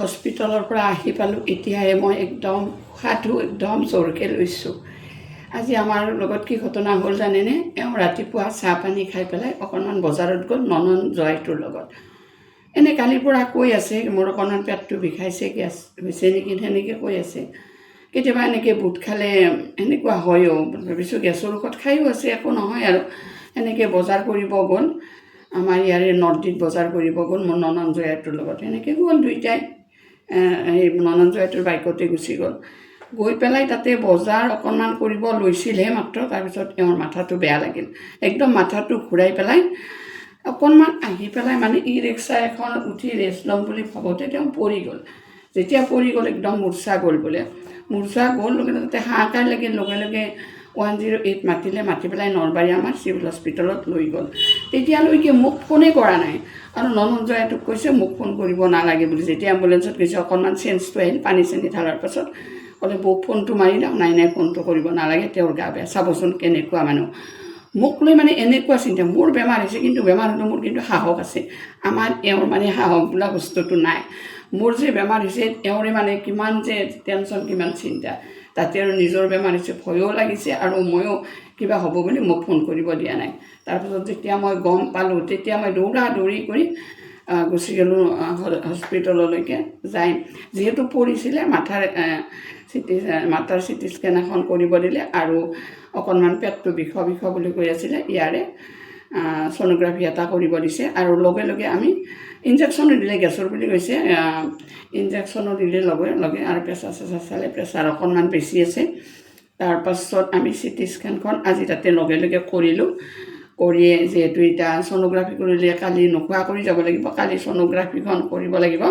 হস্পিটেলৰ পৰা আহি পালোঁ। এতিয়াহে মই একদম উশাহটো একদম জোৰকৈ লৈছোঁ। আজি আমাৰ লগত কি ঘটনা হ'ল জানেনে? এওঁ ৰাতিপুৱা চাহ পানী খাই পেলাই অকণমান বজাৰত গ'ল ননন জয়টোৰ লগত। এনে কালিৰ পৰা কৈ আছে, মোৰ অকণমান পেটটো বিষাইছে, গেছ হৈছে নেকি সেনেকৈ কৈ আছে। কেতিয়াবা এনেকৈ বুট খালে এনেকুৱা হয়ও ভাবিছোঁ গেছৰ ঔষধ খায়ো আছে, একো নহয় আৰু। এনেকৈ বজাৰ কৰিব গ'ল। আমাৰ ইয়াৰে নৰ্থ বজাৰ কৰিব গ'ল মোৰ ননন জয়াটোৰ লগত। সেনেকৈ গ'ল দুইটাই। এই ননন জয়াটোৰ বাইকতে গুচি গ'ল। গৈ পেলাই তাতে বজাৰ অকণমান কৰিব লৈছিলহে মাত্ৰ, তাৰপিছত এওঁৰ মাথাটো বেয়া লাগিল। একদম মাথাটো ঘূৰাই পেলাই অকণমান আহি পেলাই মানে ই ৰিক্সা এখন উঠি ৰেষ্ট ল'ম বুলি ভাবোঁতে তেওঁ পৰি গ'ল। যেতিয়া পৰি গ'ল, একদম মূৰ্ছা গ'ল বোলে। মূৰ্ছা গ'ল লগে তাতে হাহাকাৰ লাগিল। লগে লগে ওৱান জিৰ' এইট মাতিলে মাতি পেলাই নলবাৰী আমাৰ চিভিল হস্পিটেলত লৈ গ'ল। তেতিয়ালৈকে মোক ফোনে কৰা নাই। আৰু ননজয়াটোক কৈছে, মোক ফোন কৰিব নালাগে বুলি। যেতিয়া এম্বুলেঞ্চত গৈছে, অকণমান চেঞ্জটো আহিল, পানী চানী ঢালাৰ পাছত। ক'লে বৌক ফোনটো মাৰি দিয়ক নাই নাই, ফোনটো কৰিব নালাগে, তেওঁৰ গা বেয়া। চাবচোন কেনেকুৱা মানুহ। মোক লৈ মানে এনেকুৱা চিন্তা। মোৰ বেমাৰ হৈছে, কিন্তু বেমাৰ হ'লেও মোৰ কিন্তু সাহস আছে। আমাৰ এওঁৰ মানে সাহস বোলা বস্তুটো নাই। মোৰ যে বেমাৰ হৈছে, এওঁৰে মানে কিমান যে টেনশ্যন কিমান চিন্তা। তাতে আৰু নিজৰ বেমাৰ হৈছে, ভয়ো লাগিছে আৰু ময়ো কিবা হ'ব বুলি মোক ফোন কৰিব দিয়া নাই। তাৰপিছত যেতিয়া মই গম পালোঁ, তেতিয়া মই দৌৰা দৌৰি কৰি গুচি গ'লোঁ হস্পিটেললৈকে যাই। যিহেতু পৰিছিলে, মাথাৰ চিটি মাথাৰ চিটি স্কেন এখন কৰিব দিলে আৰু অকণমান পেটটো বিষ বিষ বুলি কৈ আছিলে, ইয়াৰে ছ'ন'গ্ৰাফি এটা কৰিব দিছে। আৰু লগে লগে আমি ইনজেকশ্যনো দিলে, গেছৰ বুলি কৈছে ইনজেকশ্যনো দিলে লগে লগে আৰু প্ৰেছাৰ চেছাৰ চালে, প্ৰেছাৰ অকণমান বেছি আছে। তাৰপাছত আমি চিটি স্কেনখন আজি তাতে লগে লগে কৰিলোঁ। কৰিয়ে যিহেতু এতিয়া ছ'ন'গ্ৰাফি কৰিলে কালি নোখোৱা কৰি যাব লাগিব, কালি ছ'ন'গ্ৰাফিখন কৰিব লাগিব।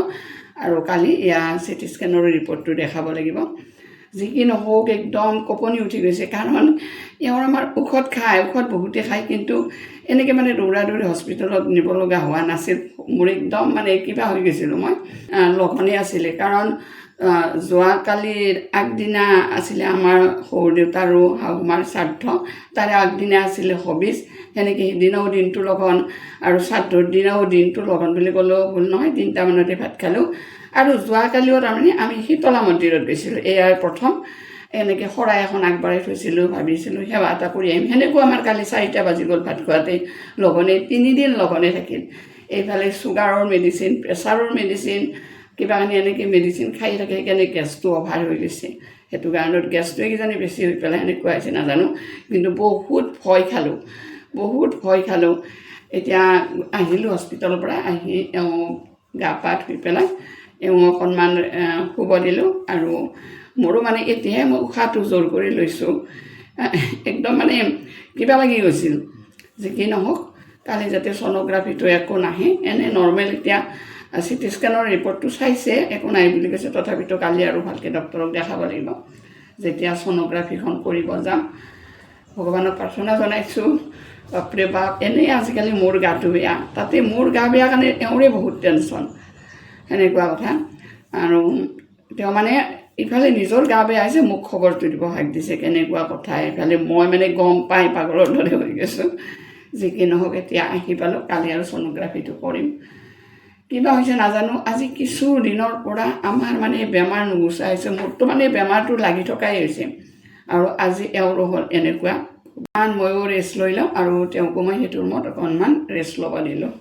আৰু কালি ইয়াৰ চিটি স্কেনৰ ৰিপৰ্টটো দেখাব লাগিব। যি কি নহওক একদম কঁপনি উঠি গৈছে। কাৰণ এওঁৰ আমাৰ ঔষধ খায় ঔষধ বহুতে খায় কিন্তু এনেকৈ মানে দৌৰা দৌৰি হস্পিটেলত নিব লগা হোৱা নাছিল। মোৰ একদম মানে কিবা হৈ গৈছিলোঁ মই। লঘনে আছিলে। কাৰণ যোৱাকালিৰ আগদিনা আছিলে আমাৰ সৰু দেউতাৰো শাহুমাৰ শ্ৰাদ্ধ। তাৰে আগদিনা আছিলে হবিজ। সেনেকৈ সিদিনাও দিনটো লগন আৰু শ্ৰাদ্ধৰ দিনাও দিনটো লগন বুলি ক'লেও ভুল নহয় তিনিটামানতে ভাত খালোঁ। আৰু যোৱাকালিও তাৰমানে আমি শীতলা মন্দিৰত গৈছিলোঁ, এয়াই প্ৰথম। এনেকৈ শৰাই এখন আগবঢ়াই থৈছিলোঁ, ভাবিছিলোঁ সেৱা এটা কৰি আহিম। সেনেকুৱা আমাৰ কালি চাৰিটা বাজি গ'ল ভাত খোৱাতে। লঘনে, তিনিদিন লঘনে থাকিল। এইফালে চুগাৰৰ মেডিচিন প্ৰেছাৰৰ মেডিচিন কিবা কানি এনেকৈ মেডিচিন খাই থাকে, সেইকাৰণে গেছটো অভাৰ হৈ গৈছে। সেইটো কাৰণত গেছটোৱে কিজানি বেছি হৈ পেলাই এনেকুৱা হৈছে নাজানো, কিন্তু বহুত ভয় খালোঁ। বহুত ভয় খালোঁ। এতিয়া আহিলোঁ হস্পিটেলৰ পৰা, আহি এওঁ গা পা ধুই পেলাই এওঁ অকণমান শুব দিলোঁ আৰু মোৰো মানে এতিয়াহে মই উশাহটো জোৰ কৰি লৈছোঁ। একদম মানে কিবা লাগি গৈছিল। যি কি নহওক, কালি যাতে ছ'ন'গ্ৰাফিটো একো নাহে, এনে নৰ্মেল এতিয়া চিটি স্কেনৰ ৰিপৰ্টটো চাইছে, একো নাই বুলি কৈছে। তথাপিতো কালি আৰু ভালকৈ ডক্টৰক দেখাব লাগিব। যেতিয়া ছ'ন'গ্ৰাফিখন কৰিব যাম। ভগৱানক প্ৰাৰ্থনা জনাইছোঁ। বাপৰে বাপ, এনেই আজিকালি মোৰ গাটো বেয়া। তাতে মোৰ গা বেয়া কাৰণে এওঁৰে বহুত টেনশ্যন সেনেকুৱা কথা। আৰু তেওঁ মানে ইফালে নিজৰ গা বেয়া হৈছে মোক খবৰটো দিব, হাক দিছে, কেনেকুৱা কথা। ইফালে মই মানে গম পাই পাগলৰ দৰে হৈ গৈছোঁ। যি কি নহওক, এতিয়া আহি পালোঁ। কালি আৰু ছ'ন'গ্ৰাফিটো কৰিম। কিবা হৈছে নাজানো আজি কিছু দিনৰ পৰা আমাৰ মানে বেমাৰ নুগুচা হৈছে মোৰতো মানে বেমাৰটো লাগি থকাই হৈছে। আৰু আজি এওঁৰো হ'ল এনেকুৱা। ইমান ময়ো ৰেষ্ট লৈ লওঁ আৰু তেওঁকো মই সেইটো ৰুমত অকণমান ৰেষ্ট ল'ব দিলোঁ।